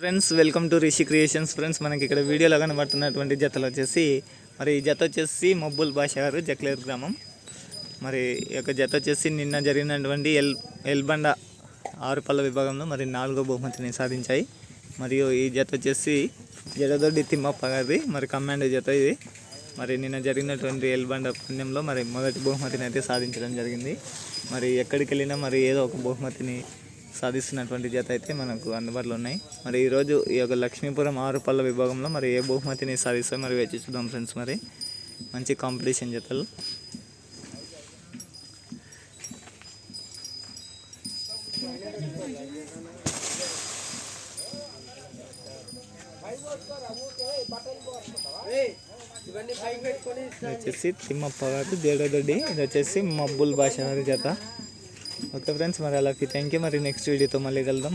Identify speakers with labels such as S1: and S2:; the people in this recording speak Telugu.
S1: Friends welcome to Rishi creations friends మనకి ఇక్కడ వీడియోలో కనబడుతున్నటువంటి జతలు వచ్చేసి మరి ఈ జత వచ్చేసి మబ్బుల్ భాష గారు జక్లేరు గ్రామం. మరి ఈ యొక్క జత వచ్చేసి నిన్న జరిగినటువంటి ఎల్ ఎల్బండ ఆరుపల్ల విభాగంలో మరి నాలుగో బహుమతిని సాధించాయి. మరియు ఈ జత వచ్చేసి జడదొడ్డి తిమ్మప్ప గారిది మరి కమాండో జత ఇది. మరి నిన్న జరిగినటువంటి ఎల్బండ పుణ్యంలో మరి మొదటి బహుమతిని అయితే సాధించడం జరిగింది. మరి ఎక్కడికి వెళ్ళినా మరి ఏదో ఒక బహుమతిని సాధిస్తున్నటువంటి జత అయితే మనకు అందుబాటులో ఉన్నాయి. మరి ఈరోజు ఈ యొక్క లక్ష్మీపురం ఆరు పళ్ళ విభాగంలో మరి ఏ బహుమతిని సాధిస్తే మరి వేచి చూద్దాం ఫ్రెండ్స్ మరి. మంచి కాంపిటీషన్ జతలు. ఇది వచ్చేసి తిమ్మప్ప గారు దేడదొడ్డి ఇది వచ్చేసి మబ్బుల్ భాష గారి జత. ఓకే ఫ్రెండ్స్ మరి అలాగే. థ్యాంక్ యూ మరి నెక్స్ట్ వీడియోతో మళ్ళీ కలుద్దాం.